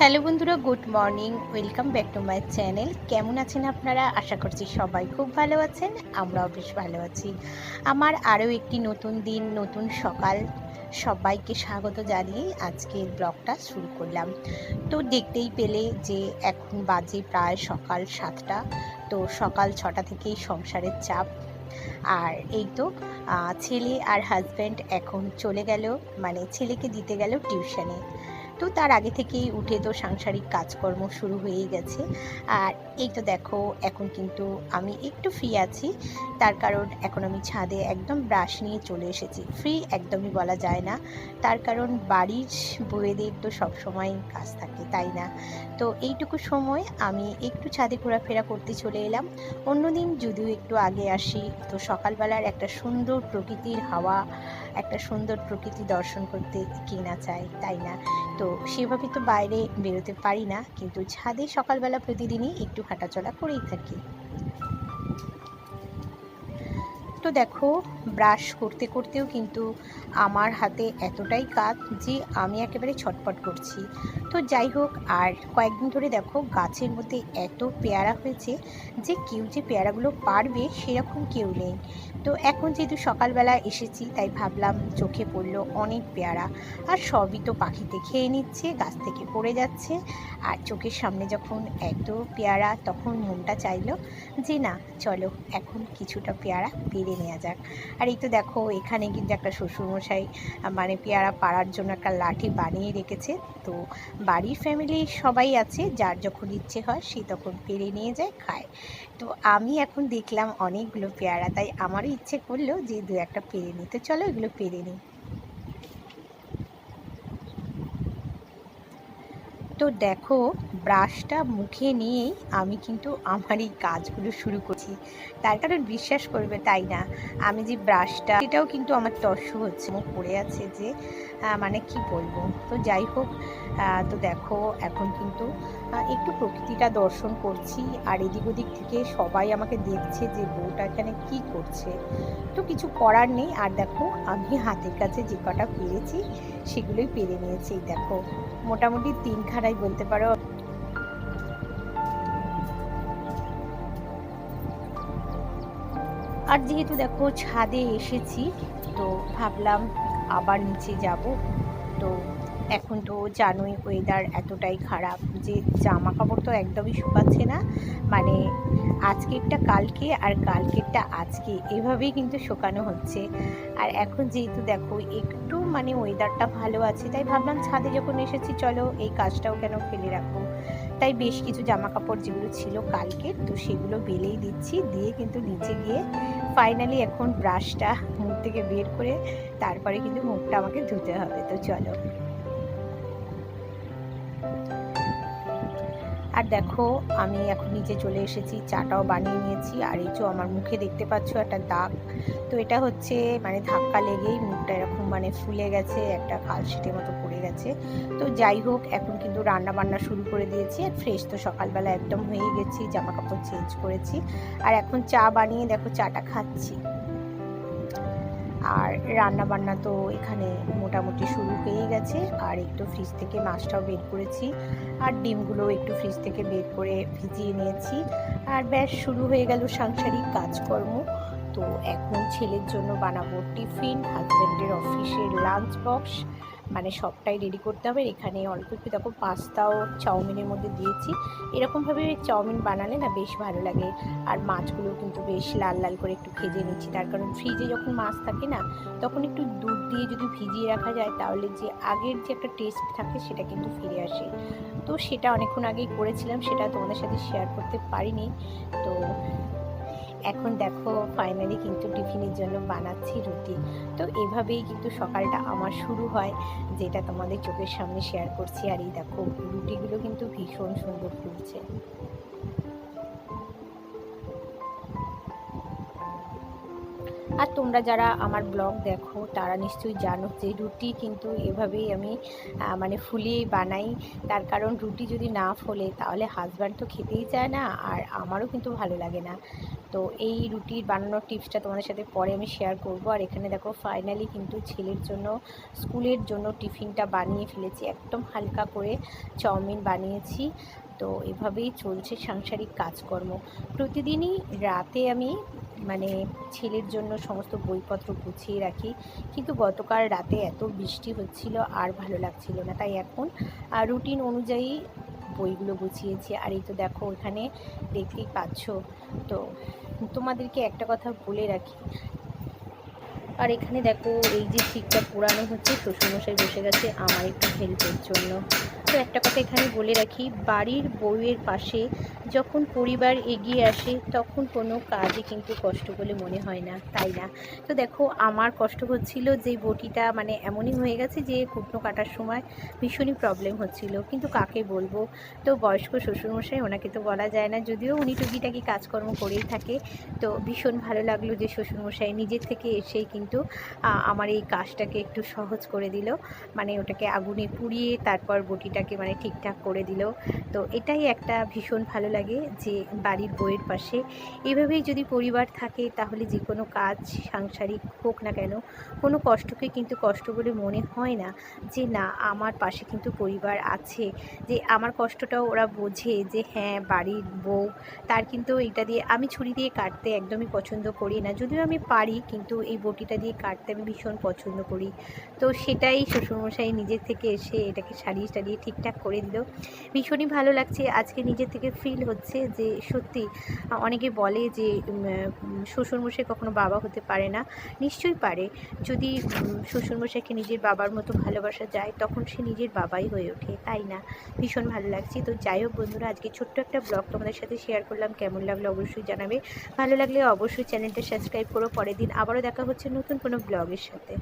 Hello বন্ধুরা, good morning. Welcome back to my channel. কেমন আছেন আপনারা? আশা করছি সবাই খুব ভালো আছেন, আমরাও বেশ ভালো আছি। আমার আরও একটি নতুন দিন, নতুন সকাল। সবাইকে স্বাগত জানিয়ে আজকের ব্লগটা শুরু করলাম। তো দেখতেই পেলে যে এখন বাজে প্রায় সকাল সাতটা। তো সকাল ছটা থেকেই সংসারের চাপ। আর এই তো ছেলে আর হাজব্যান্ড এখন চলে গেল মানে ছেলেকে দিতে গেল টিউশনে তো তার আগে থেকেই উঠে তো সাংসারিক কাজকর্ম শুরু হয়েই গেছে। আর এই তো দেখো, এখন কিন্তু আমি একটু ফ্রি আছি। তার কারণ এখন আমি ছাদে একদম ব্রাশ নিয়ে চলে এসেছি। ফ্রি একদমই বলা যায় না। তার কারণ বাড়ির বউয়েদের তো সবসময় কাজ থাকে, তাই না? তো এইটুকু সময় আমি একটু ছাদে ঘোরাফেরা করতে চলে এলাম। অন্যদিন যদিও একটু আগে আসি, তো সকালবেলার একটা সুন্দর প্রকৃতির হাওয়া একটা সুন্দর প্রকৃতি দর্শন করতে কে না চাই তাই না? তো সেভাবে তো বাইরে বেরোতে পারি না, কিন্তু ছাদে সকালবেলা প্রতিদিনই একটু হাঁটাচলা করেই থাকি। তো দেখো, ব্রাশ করতে করতেও কিন্তু আমার হাতে এতটাই কাজ যে আমি একেবারে ছটপট করছি। তো যাই হোক, আর কয়েকদিন ধরে দেখো গাছের মধ্যে এত পেয়ারা হয়েছে যে কেউ যে পেয়ারাগুলো পারবে সেরকম কেউ নেই। তো এখন যেহেতু সকালবেলা এসেছি, তাই ভাবলাম চোখে পড়ল অনেক পেয়ারা। আর সবই তো পাখিতে খেয়ে নিচ্ছে, গাছ থেকে পড়ে যাচ্ছে। আর চোখের সামনে যখন এত পেয়ারা, তখন মনটা চাইলো যে না, চলো এখন কিছুটা পেয়ারা পেরে নেওয়া যাক। আর এই তো দেখো, এখানে কিন্তু একটা শ্বশুরমশাই মানে পেয়ারা পাড়ার জন্য একটা লাঠি বানিয়ে রেখেছে। তো বাড়ির ফ্যামিলি সবাই আছে, যার যখন ইচ্ছে হয় সে তখন পেরে নিয়ে যায়, খায়। তো আমি এখন দেখলাম অনেকগুলো পেয়ারা, তাই আমারও ইচ্ছে করল যে দু একটা পেরে নিতে চলো এগুলো পেরে নিই। তো দেখো ব্রাশটা মুখে নিয়েই আমি কিন্তু আমার এই কাজগুলো শুরু করছি। তার কারণ বিশ্বাস করবে তাই না? আমি যে ব্রাশটা এটাও কিন্তু আমার তস্য হচ্ছে। মুখ পড়ে আছে যে মানে কি বলব? তো যাই হোক তো দেখো, এখন কিন্তু একটু প্রকৃতিটা দর্শন করছি, আর এদিক ওদিক থেকে সবাই আমাকে দেখছে যে বউটা এখানে কি করছে। তো কিছু করার নেই, আর দেখো, আমি হাতের কাছে যে কটা পেরেছি, সেগুলোই পেরে নিয়েছি। দেখো, মোটামুটি তিনখানাই বলতে পারো। আর যেহেতু দেখো ছাদে এসেছি, তো ভাবলাম আবার নিচে যাব। তো এখন তো জানোই ওয়েদার এতটাই খারাপ যে জামা কাপড় তো একদমই শুকাচ্ছে না। মানে আজকেরটা কালকে আর কালকেরটা আজকে এভাবেই কিন্তু শুকানো হচ্ছে। আর এখন যেহেতু দেখো একটু মানে ওয়েদারটা ভালো আছে, তাই ভাবলাম ছাদে যখন এসেছি চলো এই কাজটাও কেন ফেলে রাখব। তাই বেশ কিছু জামা কাপড় যেগুলো ছিল কালকে তো সেগুলো বেলেই দিচ্ছি। দিয়ে কিন্তু নিচে গিয়ে ফাইনালি এখন ব্রাশটা মুখ থেকে বের করে তারপরে কিন্তু মুখটা আমাকে ধুতে হবে। তো চলো। আর দেখো, আমি এখন নিচে চলে এসেছি, চাটাও বানিয়ে নিয়েছি। আর এই যে আমার মুখে দেখতে পাচ্ছ একটা দাগ। তো এটা হচ্ছে মানে ধাক্কা লেগেই মুখটা এরকম মানে ফুলে গেছে, একটা কালশিটের মতো পড়ে গেছে। তো যাই হোক, এখন কিন্তু রান্না বান্না শুরু করে দিয়েছি। আর ফ্রেশ তো সকালবেলা একদম হয়ে গেছি, জামা কাপড় চেঞ্জ করেছি। আর এখন চা বানিয়ে দেখো, চাটা খাচ্ছি। আর রান্না বান্না তো এখানে মোটামুটি শুরু হয়েই গেছে। আর একটু ফ্রিজ থেকে মাছটাও বের করেছি। আর ডিমগুলো একটু ফ্রিজ থেকে বের করে ভিজিয়ে নিয়েছি। আর ব্যাস, শুরু হয়ে গেল সাংসারিক কাজকর্ম। তো এখন ছেলের জন্য বানাবো টিফিন হাজব্যান্ডের অফিসের লাঞ্চ বক্স মানে সবটাই রেডি করতে হবে। এখানে অল্প একটু দেখো পাস্তাও চাউমিনের মধ্যে দিয়েছি। এরকমভাবে চাউমিন বানালে না বেশ ভালো লাগে। আর মাছগুলো কিন্তু বেশ লাল লাল করে একটু ভেজে নিচ্ছি। তার কারণ ফ্রিজে যখন মাছ থাকে না, তখন একটু দুধ দিয়ে যদি ভিজিয়ে রাখা যায়, তাহলে যে আগের যে একটা টেস্ট থাকে, সেটা কিন্তু ফিরে আসে। তো সেটা অনেকক্ষণ আগেই করেছিলাম, সেটা তোমাদের সাথে শেয়ার করতে পারিনি। তো এখন দেখো ফাইনালি কিন্তু টিফিনের জন্য বানাচ্ছি রুটি। তো এভাবেই কিন্তু সকালটা আমার শুরু হয়, যেটা তোমাদের চোখের সামনে শেয়ার করছি। আর এই দেখো, রুটিগুলো কিন্তু ভীষণ সুন্দর ফুলছে। আর তোমরা যারা আমার ব্লগ দেখো, তারা নিশ্চয়ই জানো যে রুটি কিন্তু এভাবেই আমি মানে ফুলিয়েই বানাই। তার কারণ রুটি যদি না ফোলে, তাহলে হাজব্যান্ড তো খেতেই চায় না, আর আমারও কিন্তু ভালো লাগে না। তো এই রুটির বানানোর টিপসটা তোমাদের সাথে পরে আমি শেয়ার করব। আর এখানে দেখো ফাইনালি কিন্তু ছেলের জন্য, স্কুলের জন্য টিফিনটা বানিয়ে ফেলেছি। একদম হালকা করে চাউমিন বানিয়েছি। তো এভাবেই চলছে সাংসারিক কাজকর্ম। প্রতিদিনই রাতে আমি মানে ছেলের জন্য সমস্ত বইপত্র গুছিয়ে রাখি। কিন্তু গতকাল রাতে এত বৃষ্টি হচ্ছিল, আর ভালো লাগছিল না। তাই এখন রুটিন অনুযায়ী বইগুলো গুছিয়েছি। আর এই তো দেখো, ওখানে দেখতেই পাচ্ছ। তো তোমাদেরকে একটা কথা বলে রাখি। আর এখানে দেখো, এই যে শিকটা পুরানো হচ্ছে, শ্বশুরমশাই বসে গেছে, আমার একটু হেল্পের জন্য। তো একটা কথা এখানে বলে রাখি, বাড়ির বউয়ের পাশে যখন পরিবার এগিয়ে আসে তখন কোনো কাজই কিন্তু কষ্ট বলে মনে হয় না, তাই না? তো দেখো, আমার কষ্ট হচ্ছিল যে বটিটা মানে এমনই হয়ে গেছে যে কুটনো কাটার সময় ভীষণই প্রবলেম হচ্ছিল। কিন্তু কাকে বলব? তো বয়স্ক শ্বশুরমশাই, ওনাকে তো বলা যায় না, যদিও উনি টুকিটাকি কাজকর্ম করেই থাকে। তো ভীষণ ভালো লাগল যে শ্বশুরমশাই নিজের থেকে এসেই কিন্তু আমার এই কাজটাকে একটু সহজ করে দিল। মানে ওটাকে আগুনে পুড়িয়ে তারপর বটিটাকে মানে ঠিকঠাক করে দিল। তো এটাই একটা ভীষণ ভালো লাগে যে বাড়ির বইয়ের পাশে। এভাবেই যদি পরিবার থাকে, তাহলে যে কোনো কাজ সাংসারিক হোক না কেন, কোনো কষ্টকে কিন্তু কষ্ট বলে মনে হয় না যে, না, আমার পাশে কিন্তু পরিবার আছে। যে আমার কষ্টটাও ওরা বোঝে যে হ্যাঁ বাড়ির বউ, তার কিন্তু এটা দিয়ে আমি ছুরি দিয়ে কাটতে একদমই পছন্দ করি না। যদিও আমি পারি, কিন্তু এই বটিটা দিয়ে কাটতে আমি ভীষণ পছন্দ করি। তো সেটাই শ্বশুরমশাই নিজের থেকে এসে এটাকে সারিয়ে সারিয়ে ঠিকঠাক করে দিল। ভীষণই ভালো লাগছে। আজকে নিজের থেকে ফিল হচ্ছে যে সত্যি, অনেকে বলে যে শ্বশুরমশাই কখনো বাবা হতে পারে না। নিশ্চয়ই পারে। যদি শ্বশুরমশাইকে নিজের বাবার মতো ভালোবাসা যায়, তখন সে নিজের বাবাই হয়ে ওঠে। তাই না? ভীষণ ভালো লাগছে। তো যাই হোক বন্ধুরা, আজকে ছোট্ট একটা ব্লগ তোমাদের সাথে শেয়ার করলাম। কেমন লাগল অবশ্যই জানাবে। ভালো লাগলে অবশ্যই চ্যানেলটা সাবস্ক্রাইব করো। পরের দিন আবারও দেখা হচ্ছে নতুন কোনো ব্লগের সাথে।